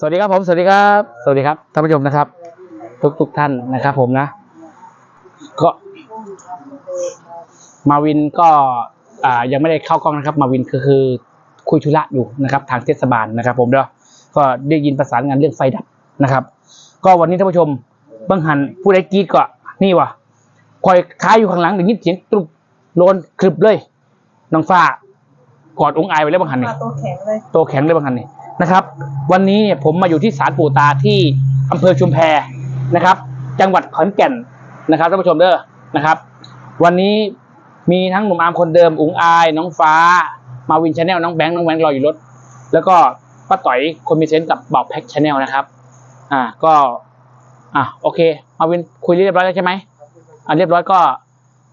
สวัสดีครับผม สวัสดีครับ สวัสดีครับท่านผู้ชมนะครับ ทุกทุกท่านนะครับ ผมนะ ก็มาวินก็อ่ายังไม่ได้เข้ากล้องนะครับ มาวินคือคือคุยธุระอยู่นะครับ ทางเทศบาลนะครับ ผมเนาะก็ได้ยินประสานงานเรื่องไฟดับนะครับ ก็วันนี้ท่านผู้ชมบังหันผู้ใดกรีดก็นี่วะคอยค้ายอยู่ข้างหลังได้ยินเสียงตรุบโลนคลึบเลยน้องฟ้ากอดองค์อายไปแล้วบังหันนี่ปลาตัวแข็งเลยตัวแข็งเลยบางคันนี่ นะครับ วันนี้เนี่ยผมมาอยู่ที่ศาลปู่ตาที่อำเภอชุมแพนะครับ จังหวัดขอนแก่นนะครับท่านผู้ชมเด้อนะครับ วันนี้มีทั้งหนุ่มอาร์มคนเดิมอุ๋งอาย น้องฟ้า มาวินชาแนลน้องแบงค์น้องแบงค์รออยู่รถ แล้วก็ป้าต่อยคนมีเซนต์กับบอกแพ็กชาแนลนะครับ อ่าก็อะโอเค มาวินคุยเรียบร้อยแล้วใช่ไหมอ่าเรียบร้อยก็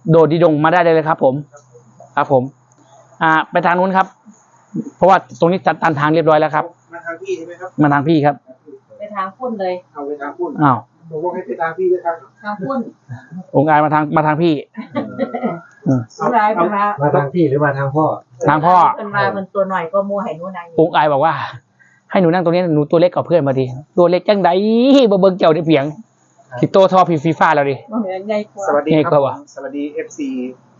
โดดดีดงมาได้เลยครับผม ครับผม อ่าไปทางนู้นครับ เพราะว่าตรงนี้จัดตันทางเรียบร้อยแล้วครับมาทางพี่ใช่ไหมครับมาทางพี่ครับไปทางพุ่นเลยเอาไปทางพุ่นอ้าวผมว่าให้ไปทางพี่ด้วยครับทางพุ่นองค์อายมาทางมาทางพี่อืมสุดท้ายเป็นมามาทางพี่หรือมาทางพ่อทางพ่อเป็นมาเป็นตัวหน่อยก็มัวให้หนูนายองค์อายบอกว่า ให้หนูนั่งตรงนี้หนูตัวเล็กกว่าเพื่อนมาดีตัวเล็กจังไดบ่เบิ่งเจ้าได้เพียงที่โตทอพีฟีฟ้าแล้วดิมันเหมือนใหญ่กว่าสวัสดีไงคก็รับวะผมสวัสดี FC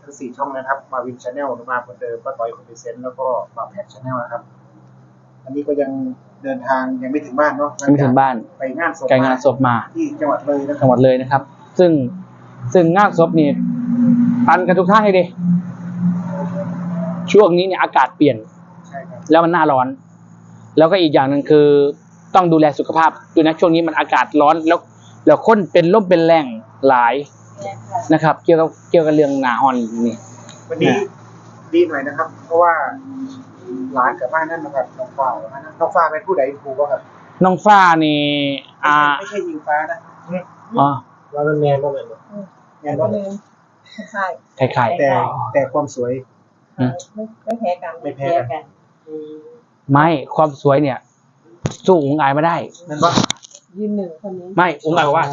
ทั้งสี่ช่องนะครับ มาวินชาแนลมาคนเดิมป้าต้อยคนพิเศษแล้วก็มาแพทชาแนลนะครับ อันนี้ก็ยังเดินทางยังไม่ถึงบ้านเนาะยังไม่ถึงบ้านไปงานศพไกลงานศพมาที่จังหวัดเลยนะคจัรังบหวัดเลยนะครับ ซึ่งซึ่งงานศพนี่ตันกันทุกท่านเลยดิช่วงนี้เนี่ยอากาศเปลี่ยนใช่ครับแล้วมันหน้าร้อน แล้วก็อีกอย่างหนึ่งคือต้องดูแลสุขภาพด้วยนะช่วงนี้มันอากาศร้อนแล้วแล้วคนเป็นร่มเป็นแรงหลาย นะครับ เกี่ยวกับเกี่ยวกับเรื่องหนาฮอนนี่วันนี้ดีหน่อยนะครับ เพราะว่าร้านกับบ้านนั่นนะครับน้องฟ้ากับบ้านนั่นน้องฟ้าเป็นผู้ใดครูก็ครับน้องฟ้านี่อ่าไม่ใช่ยิงฟ้านะอ๋อว่ามันแมนว่ามันงานก็ว่าลืมใช่คล้ายแต่แต่ความสวยอืมไม่ไม่แพ้กันไม่แพ้กันๆไม่ความสวยเนี่ย สู้องค์อายไม่ได้นั่นว่ายืนหนึ่งคนนี้ไม่องค์อายบอกว่า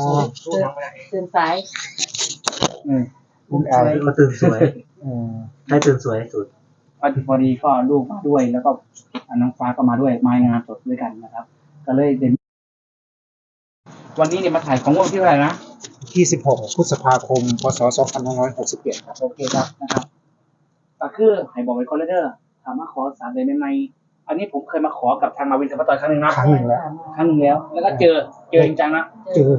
สู้น้องไม่ได้ตื่นซ้ายอืม คุณอายมาตื่นสวยอืมให้ตื่นสวยสุดพอดีพอดีก็ลูกมาด้วยแล้วก็น้องฟ้าก็มาด้วยมางานสดด้วยกันนะครับ ก็เลยเด่นวันนี้เนี่ยมาถ่ายของวงที่เท่าไหร่นะที่16พฤษภาคม พศ2567ครับ โอเคครับนะครับก็คือให้บอกไว้คอนเดอร์ถามมาขอสารเดนใหม่ๆอันนี้ผมเคยมาขอกับทางมาวินกับป้าต่อยครั้งหนึ่งนะครั้งหนึ่งแล้วครั้งหนึ่งแล้ว แล้วก็เจอเจอจริงจังนะเจอ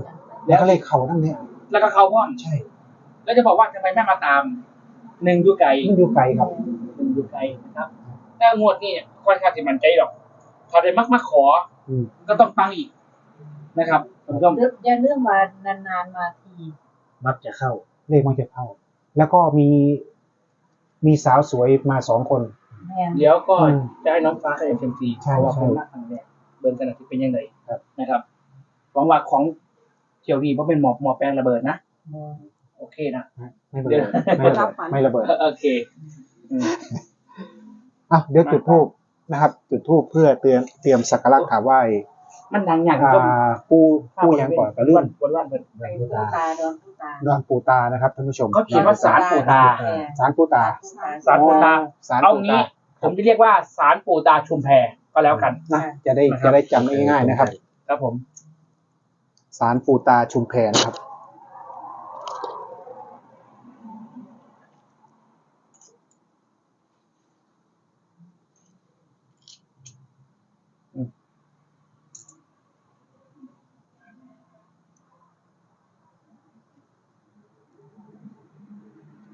แล้วก็เลยเข่านั่นเนี่ยแล้วก็เขาพ่อนใช่ แล้วจะบอกว่าทำไมแม่มาตามหนึ่งอยูไก่มันอยู่ไกลครับหนึ่งอยูไก่นะครับแต่งวดนี่ค่อนข้างจะมั่นใจหรอกถ้าได้มักมาขออืมก็ต้องปังอีกนะครับผมก็อย่าเรื่องมานานๆมาทีมักจะเข้า เลขมันจะเข้า แล้วก็มีมีสาวสวยมาสองคนแม่เดี๋ยวก็อืมจะให้น้องฟ้ากับเอ็มซีใช่เพราะว่าใช่เป็นนักทางเนี่ยเบิร์นกันที่เป็นยังไงครับนะครับหวังว่าของเที่ยวนี้เพราะเป็นหมอบหมอบแปลงระเบิดนะ โอเคนะไม่ระเบิดไม่ระเบิดไม่ระเบิดโอเคอืมอะเดี๋ยวจุดทูบนะครับ จุดทูบเพื่อเตรียมเตรียมสักการะกราบไหว้มันดังอย่างอ่ก็าปูปูยังก่อนกับเรื่องวันวันเปิดไปผู้ตาโดนผู้ตาดอนปูตานะครับท่านผู้ชมเขาเขียนว่าสารปู่ตาสารปูตาสารปู่ตาอ๋อสารเอาปูงี้ตาผมจะเรียกว่าสารปู่ตาชุมแพก็แล้วกันนะจะได้นะครับจะได้จำได้ง่ายๆนะครับ ครับผมสารปูตาชุมแพนะครับ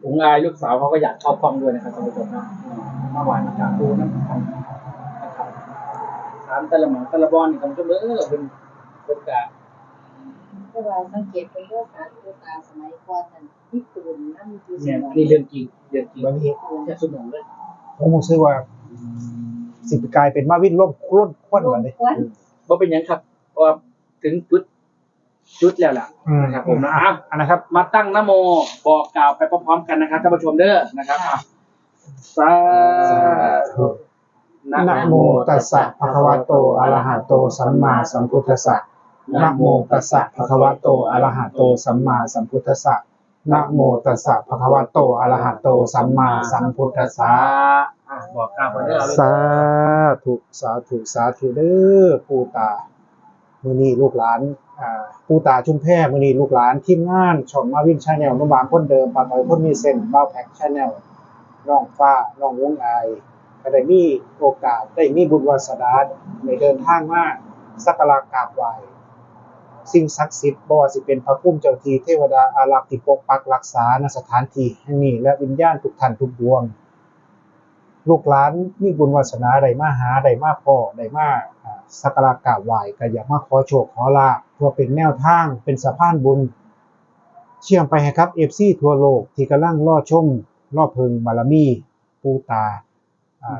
องค์อายลูกสาวเขาก็อยากเข้ากล้องด้วยนะครับท่านผู้ชมนะเมื่อวานอากาศดูน้ำนะครับสารตะละหมอตะละบอนนี่ท่านผู้ชมเออเป็นเป็นกะเพราะว่าสังเกตเป็นเรื่องสารผู้ตาสมัยก่อนนั่นที่ปืนนั่นคือสเนี่ยมองนี่เรื่องจริงเรื่องจริงบางทีแค่สมองเลยผมคงซื้อว่า สิบกลายเป็นมาวินล่มร่นควนกว่าเลยควันว่าเป็นหยังครับเพราะว่าถึงจุด จุดแล้วล่ะอืมนะครับผมนะอะอันนะครับ มาตั้งนะโมบอกกล่าวไปพร้อมๆกันนะครับท่านผู้ชมเด้อนะครับอะสาธุนะโมตัสสะภะคะวะโตอะระหะโตสัมมาสัมพุทธัสสะนะโมตัสสะภะคะวะโตอะระหะโตสัมมาสัมพุทธัสสะนะโมตัสสะภะคะวะโตอะระหะโตสัมมาสัมพุทธัสสะอะบอกกล่าวไปเด้อสาธุสาธุสาธุเด้อปู่ตา มือนี้ลูกหลานปูตาชุ่มแพมือนี้ลูกหลานทีมงานช่องมาวินชาแนลนุ่มบางคนเดิมปาต่อยคนมีเส้นบ้าแพ็กชาแนลน้องฟ้าน้องวงไอก็ได้มีโอกาสได้มีบุญวาสนาในเดินทางมาสักการะกราบไหว้สิ่งศักดิ์สิทธิ์บ่ว่าสิเป็นพระพุ่มเจ้าทีเทวดาอารักษ์ที่ปกปักรักษาณสถานที่แห่งนี้และวิญญาณทุกท่านทุกดวง ลูกหลานมีบุญวาสนาได้มาหาได้มาพ่อได้มาสักการะกราบไหว้ก็อยากมาขอโชคขอลาภเพื่อเป็นแนวทางเป็นสะพานบุญ เชื่อมไปให้ครับ FC ทั่วโลกที่กำลังรอชมรอเพิงบารมี ปูตา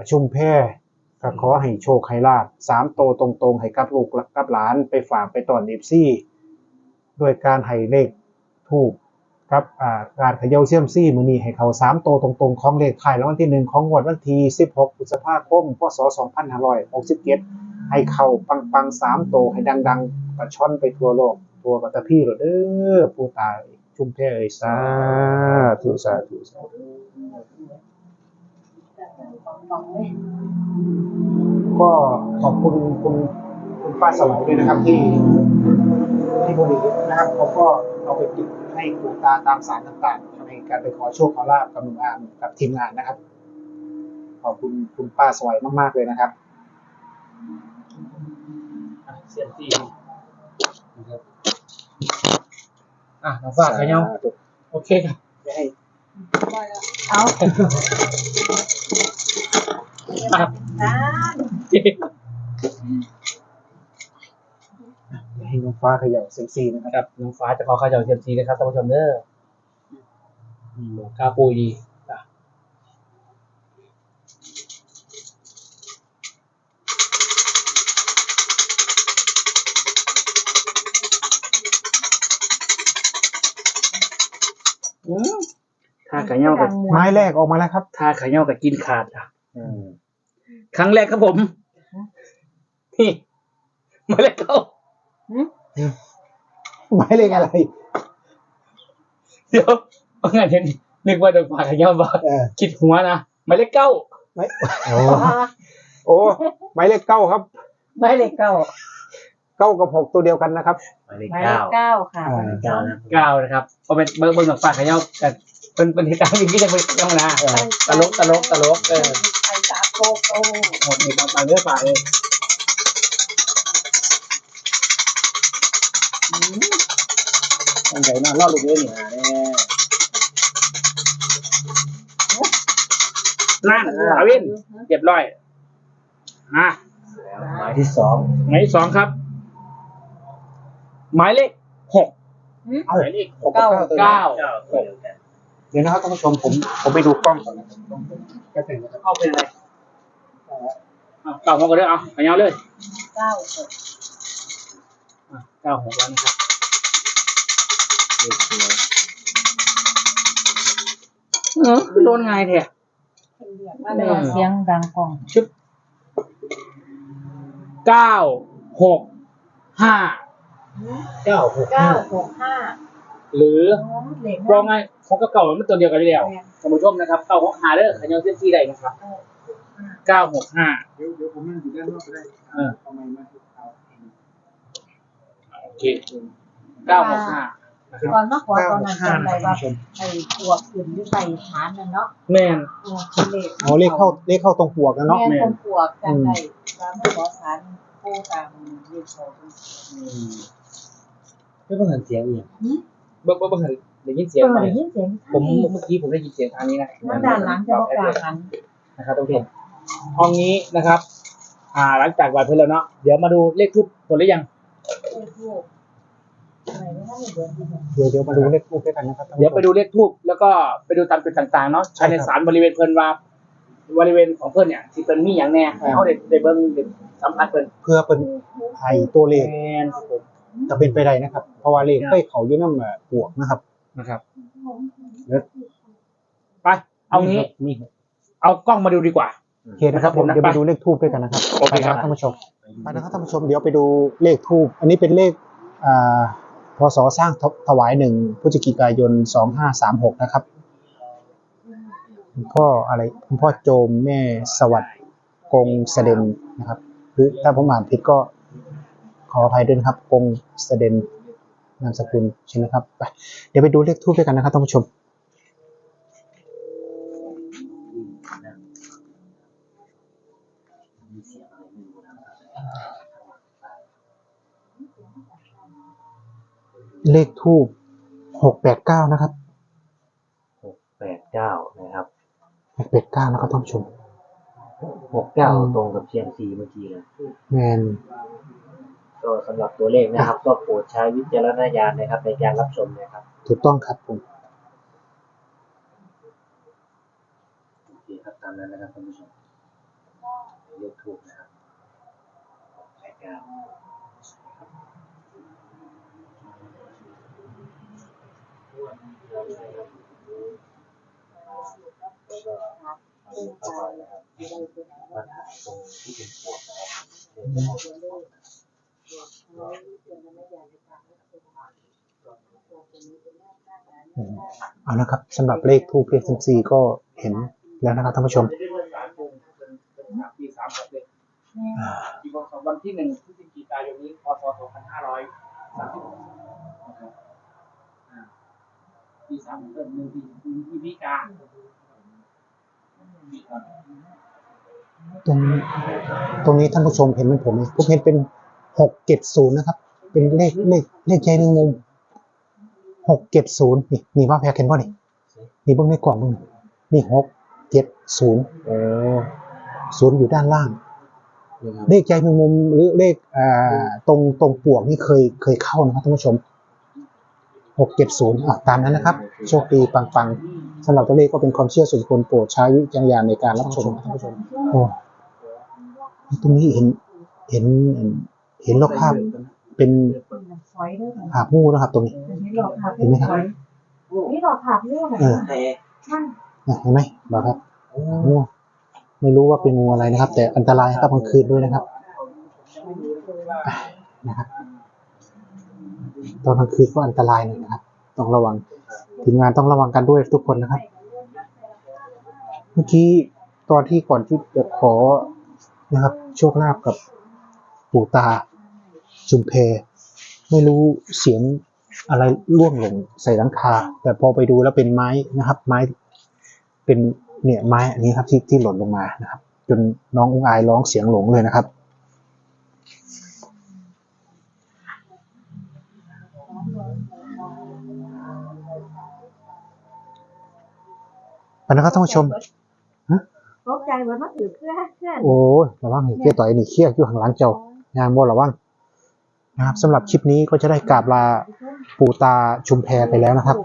ชุมแพก็ขอให้โชคให้ลาภสามโตตรงๆ ให้กับลูกกับหลานไปฝากไปตอน FC ด้วยการให้เลขถูก ครับการเขย่าเสี่ยมซี่มือนี้ให้เขาสามโตตรงๆ ของเลขไทายรางวัลที่หนึ่งของงวดวันที่16พฤษภาคมพศ2567ให้เขาปังๆสามโตให้ดังๆกระช่อนไปทั่วโลกทั่วปัตตพีโรดเด้อผู้ตายชุ่มแพเอ้ยสาธุสาธุสาธุก็ขอบคุณคุณ ป้าสวัยด้วยนะครับที่ที่บริษัทนะครับเขาก็เอาไปติดให้ปู่ตาตามสารต่างๆในการไปขอโชคขอลาบกับหนุ่มอามกับทีมงานนะครับ ขอบคุณคุณป้าสวัยมากๆเลยนะครับอะเซียมซีนะครับอะน้องฟ้าเขย่าโอเคครับจะให้เอาครับอ่าจะ ให้น้องฟ้าเขย่าเซ็กซี่นะครับครับน้องฟ้าจะขอเข้าเจ้าเซียมซีนะครับท่านผู้ชมเด้ออืมกาปูดีอะอืมถ้าขย่ากับไม้แรกออกมาแล้วครับถ้าขย่ากับกินขาดอะครั้งแรกครับผม นี่ มาแล้ว เข้าไม้เลขอะไร เดี๋ยวว่าไงเห็นนึกว่าโดนฝากขย่าบ้าเออ คิดหัวนะหมายเลขเก้าไม้โอ้โอ้ไม้เลขเก้าครับไม่เลขเก้าเก้ากับหกตัวเดียวกันนะครับ หมายเลขไม่เลเก้าขเก้าค่ะอ่าหมายเลขเก้านะเก้านะครับเอาเป็นเบอร์เบอร์ของฝากขย่าแต่เป็นเป็นเหตุการณ์อย่างนี้จะเป็นยังไงนะเออตลกตลกตลกเออไอ้สาโกโกหมดมีความต่างเรื่องฝากเลย อืมอันใหญ่มากรอดลูกเลยนี่นั่นอาวินเรียบร้อยอะหมายที่สองหมายเลขสองครับ หมายเลขหกเอาหมายเลขหกกับเก้าตัวเก้าเก้าตัวเดียวกันเดี๋ยวนะครับท่านผู้ชมผมผมไปดูกล้องก่อนนะครับแป๊บนึงนะครับเข้าเป็นอะไรเอาเก้าหกกันเลยเอาขยาวเลยเก้าหกอะ เก้าหกแล้วนะครับเลขสวยเออโดนไงเถอะมาเลยเสียงดังกล่องชึบเก้าหกห้าเก้าหกเก้าห้าหกห้าหรือเลขว่าไงของกับเก่ามันตัวเดียวกันอยู่แล้วท่านผู้ชมนะครับเก้าหกห้าเด้อขยาวเส้นที่ใดนะครับเก้าหกห้าเดี๋ยวเดี๋ยวผมนั่งอยู่ด้านนอกก็ได้เออทำไมมา เอาโอเคเก้าหกห้าตอนมาขอตอนนั้นจำได้ว่าไอ้ตัวขึ้นหรือไอ้ฐานนั่นเนาะแม่นเออเป็นเลขเอาเลขเข้าเลขเข้าตรงปวกกันเนาะแม่ต้นปวกจำได้ว่าไม่ขอสารผู้ตามเลขสองไม่ต้องหันเสียงอีกเบิ้งเบิ้งเบิ้งได้ยินเสียงเออไหมได้ยินเสียงผมเมื่อกี้ผมได้ยินเสียงทางนี้นะนั่นด้านหลังจะบอกกลางหันนะครับท่านผู้ชมห้องนี้นะครับ อ่าหลังจากไหวเพลินแล้วเนาะเดี๋ยวมาดูเลขทูบหมดหรือยัง เลขทูปอะไรไม่ได้เดือนที่หนึ่งเดี๋ยวเดี๋ยวมาดูเลขทูปด้วยกันนะครับท่านผู้ชม เดี๋ยวไปดูเลขทูบแล้วก็ไปดูตามจุดต่างๆเนาะใช่ภายในครับศาลบริเวณเพลินว่าบริเวณของเพื่อนเนี่ยที่เป็นมีอย่างแน่ให้เขาได้ได้เบิ้งได้สัมผัสเพิ่นเพื่อเป็นไห้ตัวเลขแมนครับผมจะเป็นไปได้นะครับ เพราะว่าเลขเคยเขาอยู่น้ำเอ่อปวกนะครับนะครับ ไปเอางี้ มีเอากล้องมาดูดีกว่า โอเคนะครับผมเดี๋ยวไปดูเลขทูบด้วยกันนะครับโอเคครับไปนะท่านผู้ชมไปนะครับท่านผู้ชมเดี๋ยวไปดูเลขทูบอันนี้เป็นเลขอ่าพศสร้างถวายหนึ่งพฤศจิกายนสองห้าสามหกนะครับคุณพ่ออะไรคุณพ่อโจมแม่สวัสดิ์กงเสด็จนะครับ หรือถ้าผมอ่านผิดก็ขออภัยด้วยนะครับกงเสด็นนามสกุลใช่ไหมครับไปเดี๋ยวไปดูเลขทูบด้วยกันนะครับท่านผู้ชมมีเสียงอะไรไม่รู้นะครับ เลขทูบหกแปดเก้านะครับหกแปดเก้านะครับหกแปดเก้านะครับท่านผู้ชมหกเก้าตรงกับเชียงซีเมื่อกี้เลยแมนก็สำหรับตัวเลขนะครับ ก็โปรดใช้วิจารณญาณนะครับ ในการรับชมนะครับ ถูกต้องครับผมโอเคครับตามนั้นนะครับท่านผู้ชมเลขถูกนะครับหกแปดเก้าปัญหาตร เอาละครับสำหรับเลขทูปเลขเซมซีก็เห็นแล้วนะครับท่านผู้ชมวันที่หนึ่งพฤศจิกายนนี้พศ2536 ปีสามหกเริ่มหนึ่งปีหนึ่งปีพิกาปีก่อนตรงตรงนี้ท่านผู้ชมเห็นเป็นผมไหมผมเห็นเป็นหกเจ็ดศูนย์นะครับ เป็นเลขเลขเลขใจหนึ่งมุมหกเจ็ดศูนย์นี่นี่ว่าแพ้เห็นป่ะนี่นี่เบิ้งในกล่องเบิ้งนี่นี่หกเจ็ดศูนย์โอ้ศูนย์อยู่ด้านล่างนะครับเลขใจหนึ่งมุมหรือเลขอ่าตรงตรงปลวกนี่เคยเคยเข้านะครับท่านผู้ชม หกเจ็ดศูนย์อะตามนั้นนะครับ โชคดีปังๆสำหรับตัวเลขก็เป็นความเชื่อส่วนบุคคลโปรดใช้วิจารณญาณในการรับชมนะครับท่านผู้ชมโอ้ตรงนี้เห็นเห็นเห็นรอบภาพเป็นฝอยด้วยค่ะหาบงูนะครับ ตรงนี้นี่หลอกผับเห็นไหมครับนี่หลอกผับด้วยค่ะเออแต่มันเนี่ยเห็นไหมบอกครับงูไม่รู้ว่าเป็นงูอะไรนะครับ แต่อันตรายครับกลางคืนด้วยนะครับอะนะครับ ตอนกลางคืนก็อันตรายหน่อยนะครับ ต้องระวังทีมงานต้องระวังกันด้วยทุกคนนะครับ เมื่อกี้ตอนที่ก่อนที่จะขอนะครับ โชคลาภกับปู่ตาชุมเพ ไม่รู้เสียงอะไรร่วงหล่นใส่หลังคา แต่พอไปดูแล้วเป็นไม้นะครับ ไม้เป็นเนี่ยไม้อันนี้ครับที่ที่หล่นลงมานะครับ จนน้องอุ้งอายร้องเสียงหลงเลยนะครับ ไปนะครับท่านผู้ชมตกใจเหมือนมาถือเครื่องเครื่องโอ้ยระวังให้เกี้ยต่อยนี่เคี้ยอยู่ข้างหลังเจ้างานบ่ระวังนะครับสำหรับคลิปนี้ก็จะได้กราบลาปู่ตาชุมแพไปแล้วนะครับ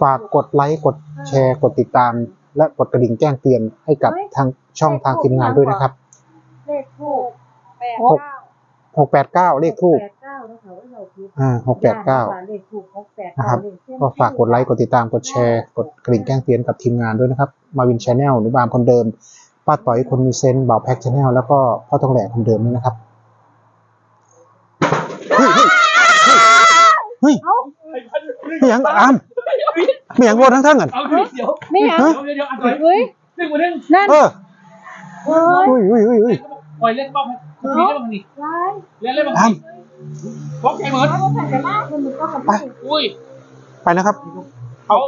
ฝากกดไลค์กดแชร์กดติดตาม และกดกระดิ่งแจ้งเตือนให้กับทางช่องทางทีมงานด้วยนะครับเลขทูบแปดหกเก้า689เลขทูบแปดเก้านะคะว่าเราคิดอ่า689เลขทูบ หกแปดนะครับเลขเส้นก็ฝากกดไลค์ กดติดตาม กดแชร์ กดกระดิ่งแจ้งเตือนกับทีมงานด้วยนะครับ มาวินชาแนลหรือบามคนเดิม ป้าต่อยคนมีเซนต์บ่าวแพ็กชาแนลแล้วก็พ่อทองแหลกคนเดิมด้วยนะครับเฮ้ยเฮ้ยเฮ้ยไม่หยังอามไม่หยังโลดทั้งทั้งอะเอาเดี๋ยวไม่หยังเดี๋ยวเดี๋ยวเดี๋ยวอะต่อยเฮ้ยหนึ่งวันหนึ่งนั่นเออเฮ้ยอุ้ยอุ้ยอุ้ยอุ้ยปล่อยเล่นบ้างคุณพี่เล่นบ้างนี่ร้ยเล่นเล่นบ้างอามนี่ พร้อมใจเหมือนแล้วก็ใส่กระลาคนมันก็ทำไปได้อุ้ย ไปนะครับเอา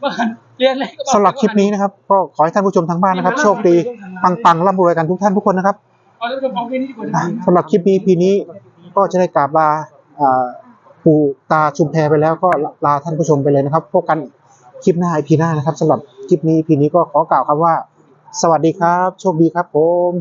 เมื่อหันเรียนเล่นก็อกสำหรับคลิปนี้นะครับ ก็ขอให้ท่านผู้ชมทางบ้านนะครับ โชคดี ปังๆร่ำรวยกันทุกท่านทุกคนนะครับเอาท่านผู้ชมเอาแค่นี้ดีกว่าอะสำหรับคลิปนี้พีนี้ก็จะได้กราบลาอ่าปู่ตาชุมแพไปแล้วก็ลาท่านผู้ชมไปเลยนะครับพบกันคลิปหน้าไอพีหน้านะครับสำหรับคลิปนี้พีนี้ก็ขอกล่าวคำว่า สวัสดีครับ โชคดีครับผม